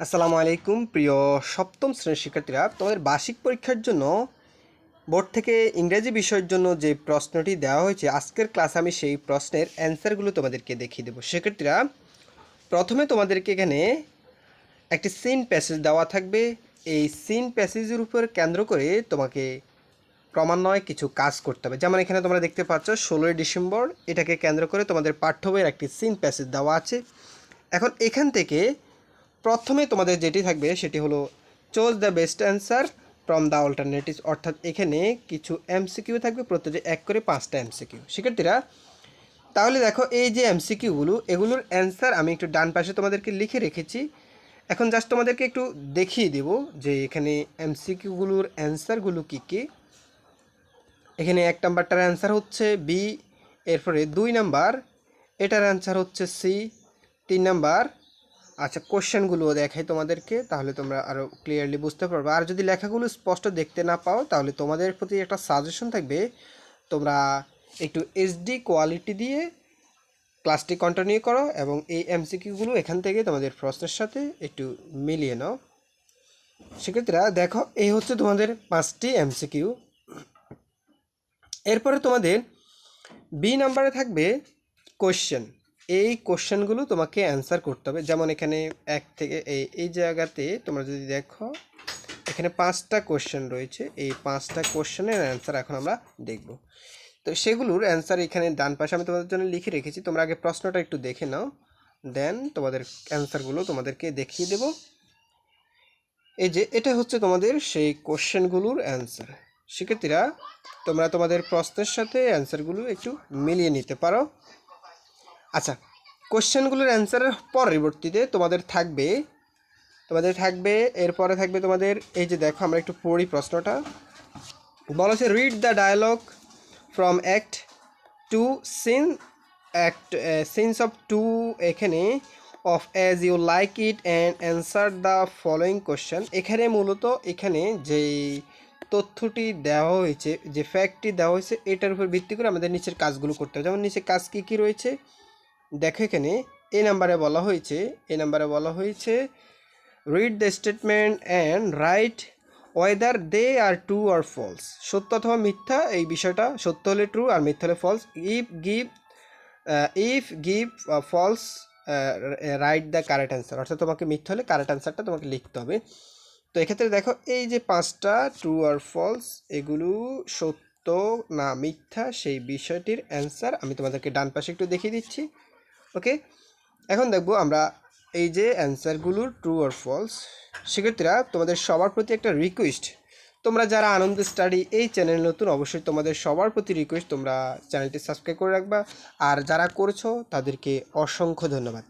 আসসালামু আলাইকুম, প্রিয় সপ্তম শ্রেণির শিক্ষার্থীরা। তোমাদের বার্ষিক পরীক্ষার জন্য বোর্ড থেকে ইংরেজি বিষয়ের জন্য যে প্রশ্নটি দেওয়া হয়েছে, আজকের ক্লাসে আমি সেই প্রশ্নের অ্যান্সারগুলো তোমাদেরকে দেখিয়ে দেবো। শিক্ষার্থীরা, প্রথমে তোমাদেরকে এখানে একটি সিন প্যাসেজ দেওয়া থাকবে। এই সিন প্যাসেজের উপর কেন্দ্র করে তোমাকে ক্রমান্বয়ে কিছু কাজ করতে হবে। যেমন এখানে তোমরা দেখতে পাচ্ছ, ষোলোই ডিসেম্বর এটাকে কেন্দ্র করে তোমাদের পাঠ্য বইয়ের একটি সিন প্যাসেজ দেওয়া আছে। এখন এখান থেকে প্রথমে তোমাদের যেটি থাকবে সেটি হলো choose the best answer from the alternatives অর্থাৎ এখানে কিছু এমসিকিউ থাকবে, প্রত্যেকে এক করে পাঁচটা এমসিকিউ শিক্ষার্থীরা, তাহলে দেখো এই যে এমসিকিউগুলো এগুলোর অ্যান্সার আমি একটু ডান পাশে তোমাদেরকে লিখে রেখেছি। এখন জাস্ট তোমাদেরকে একটু দেখিয়ে দেব যে এখানে এমসিকিউগুলোর অ্যান্সারগুলো কী কী। এখানে এক নাম্বারটার অ্যান্সার হচ্ছে বি এরপরে দুই নাম্বার, এটার অ্যান্সার হচ্ছে সি তিন নাম্বার আচ্ছা কোশ্চেনগুলো দেখাই তোমাদেরকে, তাহলে তোমরা আরও ক্লিয়ারলি বুঝতে পারবে। আর যদি লেখাগুলো স্পষ্ট দেখতে না পাও, তাহলে তোমাদের প্রতি একটা সাজেশন থাকবে, তোমরা একটু এইচডি কোয়ালিটি দিয়ে ক্লাসটি কন্টিনিউ করো এবং এই এমসিকিউগুলো এখান থেকে তোমাদের প্রশ্নের সাথে একটু মিলিয়ে নাও। সেক্ষেত্রে দেখো, এই হচ্ছে তোমাদের পাঁচটি এমসিকিউ এরপরে তোমাদের বি নাম্বারে থাকবে কোশ্চেন এই কোশ্চেনগুলো তোমাকে অ্যান্সার করতে হবে। যেমন এখানে এক থেকে এই এই জায়গাতে তোমরা যদি দেখো, এখানে পাঁচটা কোশ্চেন রয়েছে। এই পাঁচটা কোশ্চেনের অ্যান্সার এখন আমরা দেখব। তো সেগুলোর অ্যান্সার এখানে ডান পাশে আমি তোমাদের জন্য লিখে রেখেছি। তোমরা আগে প্রশ্নটা একটু দেখে নাও। দেন তোমাদের অ্যান্সারগুলো তোমাদেরকে দেখিয়ে দেব। এই যে, এটা হচ্ছে তোমাদের সেই কোশ্চেনগুলোর অ্যান্সার শিক্ষার্থীরা তোমরা তোমাদের প্রশ্নের সাথে অ্যান্সারগুলো একটু মিলিয়ে নিতে পারো। আচ্ছা কোশ্চেনগুলোর অ্যান্সারের পরবর্তীতে তোমাদের থাকবে তোমাদের থাকবে, এরপরে থাকবে তোমাদের, এই যে দেখো আমরা একটু পড়ি প্রশ্নটা। বলা হচ্ছে read the dialogue from act two scene act scenes of two এখানে of as you like it and answer the following question এখানে মূলত এখানে যেই তথ্যটি দেওয়া হয়েছে, যে ফ্যাক্টটি দেওয়া হয়েছে, এটার উপর ভিত্তি করে আমাদের নিচের কাজগুলো করতে হবে। যেমন নিচে কাজ কী কী রয়েছে? দেখো এখানে এই নাম্বারে বলা হয়েছে এই নাম্বারে বলা হয়েছে read the statement and write whether they are true or false সত্য অথবা মিথ্যা, এই বিষয়টা সত্য হলে ট্রু আর মিথ্যা হলে false if give if give false write the correct answer অর্থাৎ তোমাকে মিথ্যা হলে কারেক্ট অ্যান্সারটা তোমাকে লিখতে হবে। তো এক্ষেত্রে দেখো, এই যে পাঁচটা ট্রু আর ফলস এগুলো সত্য না মিথ্যা, সেই বিষয়টির অ্যান্সার আমি তোমাদেরকে ডান পাশে একটু দেখিয়ে দিচ্ছি। ওকে এখন দেখব আমরা এই যে অ্যান্সারগুলোর ট্রু আর ফলস সেক্ষেত্রে তোমাদের সবার প্রতি একটা রিকোয়েস্ট তোমরা যারা আনন্দ স্টাডি এই চ্যানেল নতুন, অবশ্যই তোমাদের সবার প্রতি রিকোয়েস্ট তোমরা চ্যানেলটি সাবস্ক্রাইব করে রাখবা। আর যারা করেছ, তাদেরকে অসংখ্য ধন্যবাদ।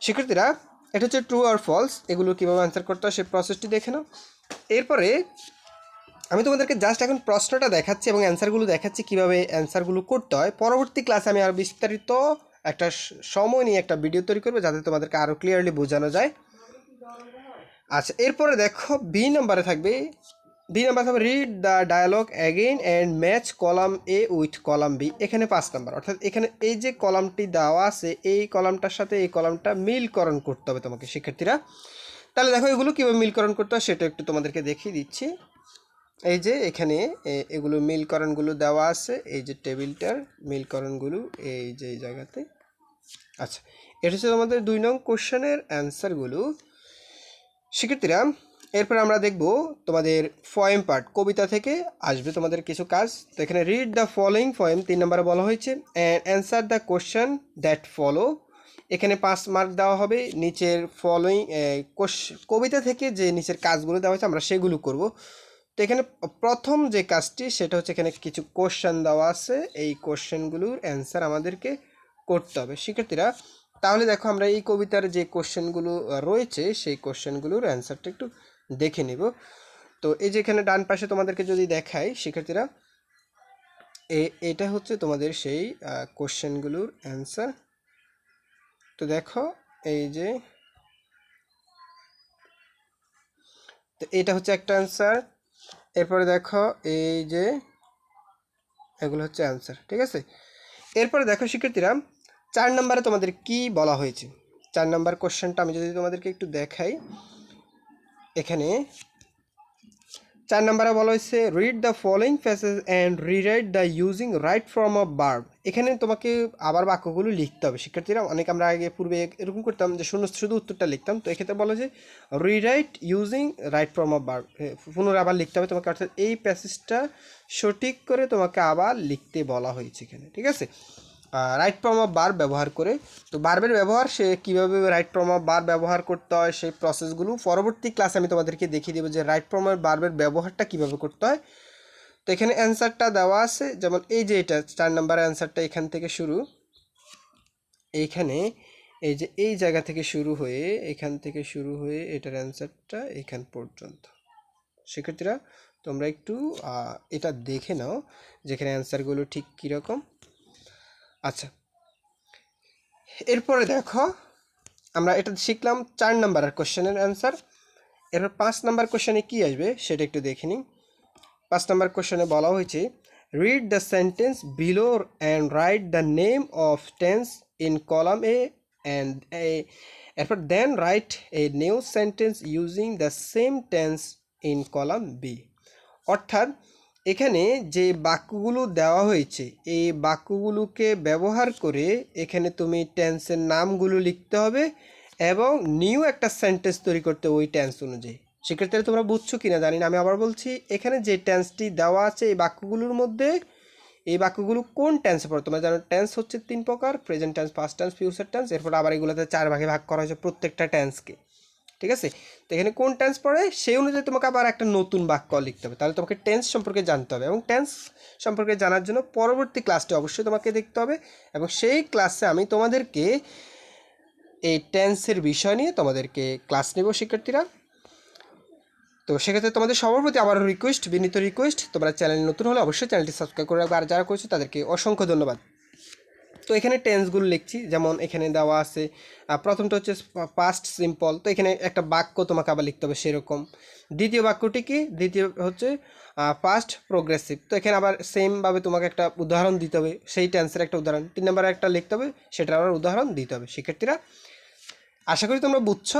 শিক্ষার্থীরা, এটা হচ্ছে ট্রু আর ফলস এগুলো কীভাবে অ্যান্সার করতে হয় সেই প্রসেসটি দেখে নাও। এরপরে, আমি তোমাদেরকে জাস্ট এখন প্রশ্নটা দেখাচ্ছি এবং অ্যান্সারগুলো দেখাচ্ছি কীভাবে অ্যান্সারগুলো করতে হয়। পরবর্তী ক্লাসে আমি আর বিস্তারিত একটা সময় নিয়ে একটা ভিডিও তৈরি করবে যাতে তোমাদেরকে আরও ক্লিয়ারলি বোঝানো যায়। আচ্ছা এরপরে দেখো বি নম্বরে থাকবে। বি নাম্বার থাকবে read the dialogue again and match column A with column B এখানে পাঁচ নাম্বার অর্থাৎ এখানে এই যে কলামটি দেওয়া আছে, এই কলামটার সাথে এই কলামটা মিলকরণ করতে হবে তোমাকে, শিক্ষার্থীরা। তাহলে দেখো, এগুলো কীভাবে মিলকরণ করতে হয় সেটা একটু তোমাদেরকে দেখিয়ে দিচ্ছি। এই যে এখানে এগুলো মিলকরণগুলো দেওয়া আছে, এই যে টেবিলটার মিলকরণগুলো এই যে জায়গাতে। আচ্ছা এটা হচ্ছে তোমাদের দুই নং কোশ্চেনের অ্যান্সারগুলো। শিক্ষার্থীরা, এরপর আমরা দেখব তোমাদের ফয়েম পার্ট, কবিতা থেকে আসবে তোমাদের কিছু কাজ। তো এখানে রিড দ্য ফলোয়িং ফয়েম তিন নম্বরে বলা হয়েছে and answer the question that follow এখানে পাঁচ মার্ক দেওয়া হবে, নিচের ফলোয়িং কবিতা থেকে যে নিচের কাজগুলো দেওয়া হয়েছে, আমরা সেগুলো করব। তো এখানে প্রথম যে কাজটি, সেটা হচ্ছে এখানে কিছু কোশ্চেন দেওয়া আছে। এই কোশ্চেনগুলোর অ্যান্সার আমাদেরকে করতে হবে। শিক্ষার্থীরা, তাহলে দেখো আমরা এই কবিতার যে কোশ্চেনগুলো রয়েছে, সেই কোশ্চেনগুলোর অ্যান্সারটা একটু দেখে নিব। তো এই যে এখানে ডান পাশে তোমাদেরকে যদি দেখাই, শিক্ষার্থীরা, এ- এটা হচ্ছে তোমাদের সেই কোশ্চেনগুলোর অ্যান্সার। তো দেখো, এই যে, তো এটা হচ্ছে একটা অ্যান্সার। এরপরে দেখো, এই যে, এগুলো হচ্ছে অ্যান্সার, ঠিক আছে? এরপরে দেখো শিক্ষার্থীরা চার নম্বরে তোমাদের কি বলা হয়েছে? চার নাম্বার কোশ্চেনটা আমি যদি তোমাদেরকে একটু দেখাই, এখানে চার নম্বরে বলা হয়েছে read the following faces and rewrite the using right form of verb এখানে তোমাকে আবার বাক্যগুলো লিখতে হবে। শিক্ষার্থীরা, অনেক আমরা আগে পূর্বে এরকম করতাম যে শূন্য শুধু উত্তরটা লিখতাম। তো এক্ষেত্রে বলা যে rewrite using right form of verb পুনরায় আবার লিখতে হবে তোমাকে। অর্থাৎ এই প্যাসেজটা সঠিক করে তোমাকে আবার লিখতে বলা হয়েছে এখানে। ঠিক আছে? রাইট ফর্ম অফ বার ব্যবহার করে। তো বার্বের ব্যবহার, সে কীভাবে রাইট ফর্ম অফ বার ব্যবহার করতে হয়, সেই প্রসেসগুলো পরবর্তী ক্লাসে আমি তোমাদেরকে দেখিয়ে দেবো যে রাইট ফর্ম অফ বার্বের ব্যবহারটা কীভাবে করতে হয়। তো এখানে অ্যান্সারটা দেওয়া আছে, যেমন এই যে এটা, চার নাম্বার অ্যান্সারটা এখান থেকে শুরু। এইখানে এই যে এই জায়গা থেকে শুরু হয়ে, এখান থেকে শুরু হয়ে এটার অ্যান্সারটা এখান পর্যন্ত। শিক্ষার্থীরা, তোমরা একটু এটা দেখে নাও, যেখানে অ্যান্সারগুলো ঠিক কীরকম। আচ্ছা। এরপরে দেখো, আমরা এটা শিখলাম চার নাম্বারের কোশ্চেনের অ্যান্সার। এরপর পাঁচ নাম্বার কোশ্চেনে কী আসবে সেটা একটু দেখে নিই। পাঁচ নাম্বার কোশ্চেনে বলা হয়েছে read the sentence below and write the name of tense in column A and A এরপর then write a new sentence using the same tense in column B অর্থাৎ এখানে যে বাক্যগুলো দেওয়া হয়েছে, এই বাক্যগুলোকে ব্যবহার করে এখানে তুমি টেন্সের নামগুলো লিখতে হবে এবং নিউ একটা সেন্টেন্স তৈরি করতে ওই টেন্স অনুযায়ী। সেক্ষেত্রে তোমরা বুঝছ কি না জানি না, আমি আবার বলছি, এখানে যে টেন্সটি দেওয়া আছে এই বাক্যগুলোর মধ্যে, এই বাক্যগুলো কোন টেন্সে পড়ে? তোমরা জানো টেন্স হচ্ছে তিন প্রকার present tense past tense future tense এরপর আবার এগুলোতে চার ভাগে ভাগ করা হয়েছে প্রত্যেকটা টেন্সকে ঠিক আছে? তো এখানে কোন টেন্স পড়ে? সেই অনুযায়ী তোমাকে আবার একটা নতুন বাক্য লিখতে হবে। তাহলে তোমাকে টেন্স সম্পর্কে জানতে হবে এবং টেন্স সম্পর্কে জানার জন্য পরবর্তী ক্লাসটি অবশ্যই তোমাকে দেখতে হবে এবং সেই ক্লাসে আমি তোমাদেরকে এই টেন্সের বিষয় নিয়ে তোমাদেরকে ক্লাস নেব শিক্ষার্থীরা। তো সেক্ষেত্রে তোমাদের সবার প্রতি আবারও রিকোয়েস্ট বিনীত রিকোয়েস্ট তোমরা চ্যানেল নতুন হলে অবশ্যই চ্যানেলটি সাবস্ক্রাইব করে রাখবে। আর যারা করেছ তাদেরকে অসংখ্য ধন্যবাদ। তো এখানে টেন্সগুলো লিখছি, যেমন এখানে দেওয়া আছে প্রথমটা হচ্ছে পাস্ট সিম্পল তো এখানে একটা বাক্য তোমাকে আবার লিখতে হবে সেরকম। দ্বিতীয় বাক্যটি কি? দ্বিতীয় হচ্ছে পাস্ট প্রোগ্রেসিভ তো এখানে আবার সেমভাবে তোমাকে একটা উদাহরণ দিতে হবে, সেই টেন্সের একটা উদাহরণ। তিন নম্বরে একটা লিখতে হবে, সেটার আবার উদাহরণ দিতে হবে। শিক্ষার্থীরা, আশা করি তোমরা বুঝছ,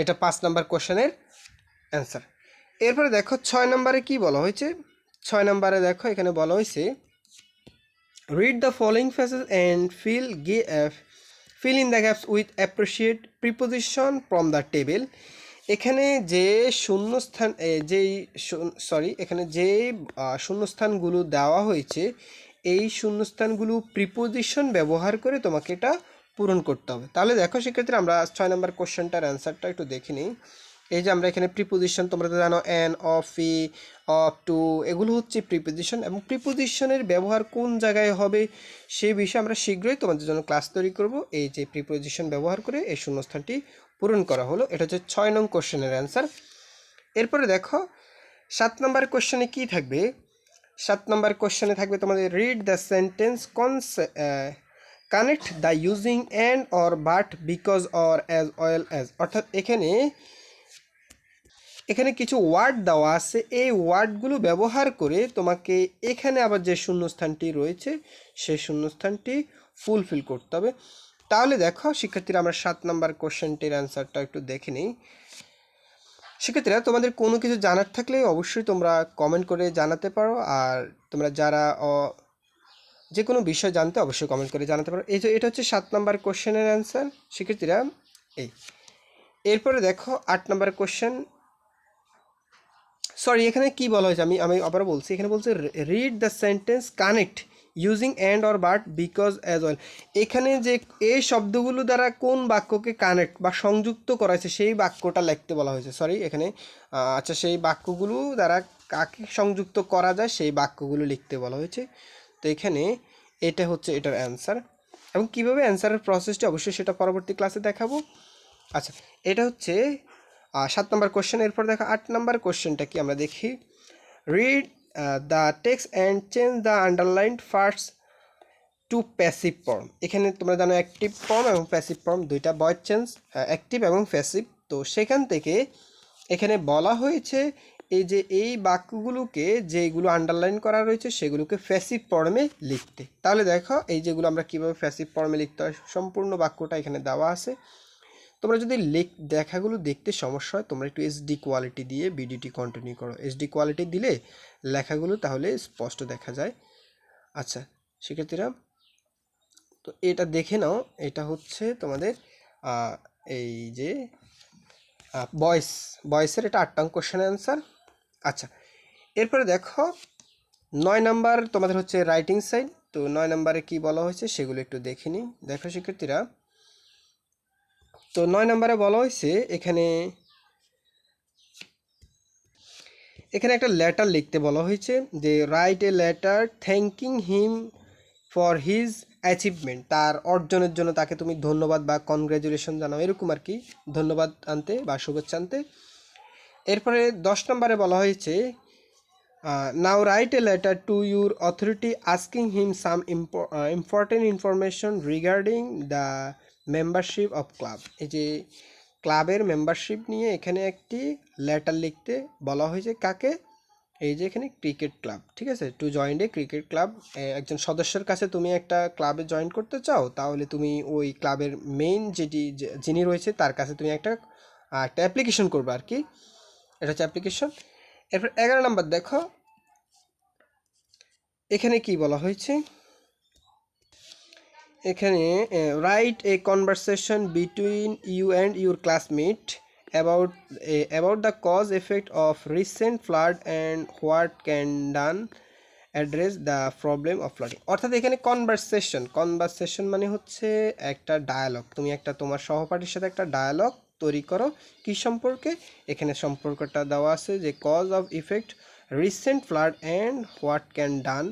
এটা পাঁচ নাম্বার কোশ্চেনের অ্যান্সার এরপরে দেখো, ছয় নম্বরে কি বলা হয়েছে? ছয় নম্বরে দেখো, এখানে বলা হয়েছে read the following phrases and fill gi- uh, fill in the gaps with appropriate preposition from the table. এখানে যে শূন্যস্থান যেই সরি এখানে যে শূন্যস্থানগুলো দেওয়া হয়েছে এই শূন্যস্থানগুলো প্রিপোজিশন ব্যবহার করে তোমাকে এটা পূরণ করতে হবে। তাহলে দেখো সেক্ষেত্রে আমরা ছয় নম্বর কোশ্চেনটার অ্যান্সারটা একটু দেখে নিই। এই যে আমরা এখানে প্রিপোজিশন তোমরা তো জানো an of e of to এগুলো হচ্ছে প্রিপোজিশন এবং প্রিপোজিশনের ব্যবহার কোন জায়গায় হবে সেই বিষয়ে আমরা শীঘ্রই তোমাদের জন্য ক্লাস তৈরি করব। এই যে প্রিপোজিশন ব্যবহার করে এই শূন্যস্থানটি পূরণ করা হলো। এটা হচ্ছে ছয় নং কোশ্চেনের অ্যান্সার এরপরে দেখো, সাত নম্বর কোশ্চেনে কি থাকবে? সাত নম্বর কোশ্চেনে থাকবে তোমাদের read the sentence cons connect the using and or but because or as well as অর্থাৎ এখানে এখানে কিছু ওয়ার্ড দেওয়া আছে। এই ওয়ার্ডগুলো ব্যবহার করে তোমাকে এখানে আবার যে শূন্যস্থানটি রয়েছে, সেই শূন্যস্থানটি ফুলফিল করতে হবে। তাহলে দেখো, শিক্ষার্থীরা, আমরা সাত নম্বর কোশ্চেনটির অ্যান্সারটা একটু দেখে নিই। শিক্ষার্থীরা, তোমাদের কোনো কিছু জানার থাকলে অবশ্যই তোমরা কমেন্ট করে জানাতে পারো। আর তোমরা যারা যে কোনো বিষয় জানতে অবশ্যই কমেন্ট করে জানাতে পারো। এই যে, এটা হচ্ছে সাত নম্বর কোশ্চেনের অ্যান্সার শিক্ষার্থীরা, এই। এরপরে দেখো, আট নম্বর কোশ্চেন সরি এখানে কি বলা হয়েছে? আমি আমি আবার বলছি, এখানে বলছে read the sentence connect using and or but because as well এখানে যে এই শব্দগুলো দ্বারা কোন বাক্যকে কানেক্ট বা সংযুক্ত করা হয়েছে সেই বাক্যটা লিখতে বলা হয়েছে। সরি এখানে আচ্ছা সেই বাক্যগুলো দ্বারা কাকে সংযুক্ত করা যায়, সেই বাক্যগুলো লিখতে বলা হয়েছে। তো এখানে এটা হচ্ছে এটার অ্যান্সার এবং কীভাবে অ্যান্সারের প্রসেসটি অবশ্যই সেটা পরবর্তী ক্লাসে দেখাবো। আচ্ছা এটা হচ্ছে সাত নম্বর কোশ্চেন এরপর দেখো আট নম্বর কোশ্চেনটা কি আমরা দেখি। Read the text and change the underlined first to passive form এখানে তোমরা জানো অ্যাক্টিভ ফর্ম এবং প্যাসিভ ফর্ম দুইটা ভয়েস চেঞ্জ অ্যাক্টিভ এবং প্যাসিভ তো সেখান থেকে এখানে বলা হয়েছে এই যে এই বাক্যগুলোকে যেগুলো আন্ডারলাইন করা রয়েছে সেগুলোকে ফ্যাসিভ ফর্মে লিখতে। তাহলে দেখো এই যেগুলো আমরা কীভাবে ফ্যাসিভ ফর্মে লিখতে হয়, সম্পূর্ণ বাক্যটা এখানে দেওয়া আছে। তোমরা যদি লেখ দেখাগুলো দেখতে সমস্যা হয়, তোমরা একটু এসডি কোয়ালিটি দিয়ে ভিডিওটি কন্টিনিউ করো। এসডি কোয়ালিটি দিলে লেখাগুলো তাহলে স্পষ্ট দেখা যায়। আচ্ছা শিক্ষার্থীরা তো এটা দেখে নাও, এটা হচ্ছে তোমাদের এই যে বয়েস বয়েসের এটা আটটাং কোশ্চেন অ্যান্সার আচ্ছা এরপরে দেখো, নয় নাম্বার তোমাদের হচ্ছে রাইটিং সাইড তো নয় নাম্বারে কি বলা হয়েছে সেগুলো একটু দেখে নিই। দেখো শিক্ষার্থীরা তো নয় নম্বরে বলা হয়েছে, এখানে এখানে একটা লেটার লিখতে বলা হয়েছে যে write a letter thanking him for his achievement তার অর্জনের জন্য তাকে তুমি ধন্যবাদ বা কনগ্র্যাচুলেশন জানাও, এরকম আর কি, ধন্যবাদ আনতে বা শুভেচ্ছা আনতে। এরপরে দশ নম্বরে বলা হয়েছে now write a letter to your authority asking him some important information regarding the membership of club এই যে ক্লাবের মেম্বারশিপ নিয়ে এখানে একটি লেটার লিখতে বলা হয়েছে কাকে? এই যে এখানে ক্রিকেট ক্লাব ঠিক আছে? To join a cricket club একজন সদস্যের কাছে তুমি একটা ক্লাবে জয়েন করতে চাও, তাহলে তুমি ওই ক্লাবের মেইন যেটি যিনি রয়েছে তার কাছে তুমি একটা একটা অ্যাপ্লিকেশন করবে আর কি। এটা হচ্ছে অ্যাপ্লিকেশন এরপর এগারো নাম্বার দেখো। এখানে কি বলা হয়েছে? এখানে write a conversation between you and your classmate about about the cause effect of recent flood and what can done address the problem of flooding অর্থাৎ এখানে কনভারসেশন কনভারসেশন মানে হচ্ছে একটা ডায়ালগ তুমি একটা, তোমার সহপাঠীর সাথে একটা ডায়ালগ তৈরি করো। কি সম্পর্কে? এখানে সম্পর্কটা দেওয়া আছে যে cause of effect recent flood and what can done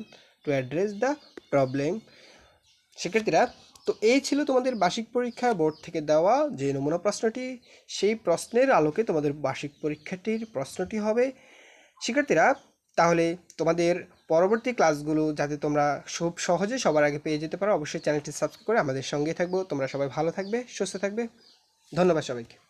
to address the problem শিক্ষার্থীরা, তো এই ছিল তোমাদের বার্ষিক পরীক্ষা বোর্ড থেকে দেওয়া যে নমুনা প্রশ্নটি, সেই প্রশ্নের আলোকে তোমাদের বার্ষিক পরীক্ষাটির প্রশ্নটি হবে। শিক্ষার্থীরা, তাহলে তোমাদের পরবর্তী ক্লাসগুলো যাতে তোমরা খুব সহজে সবার আগে পেয়ে যেতে পারো, অবশ্যই চ্যানেলটি সাবস্ক্রাইব করে আমাদের সঙ্গে থাকব। তোমরা সবাই ভালো থাকবে, সুস্থ থাকবে। ধন্যবাদ সবাইকে।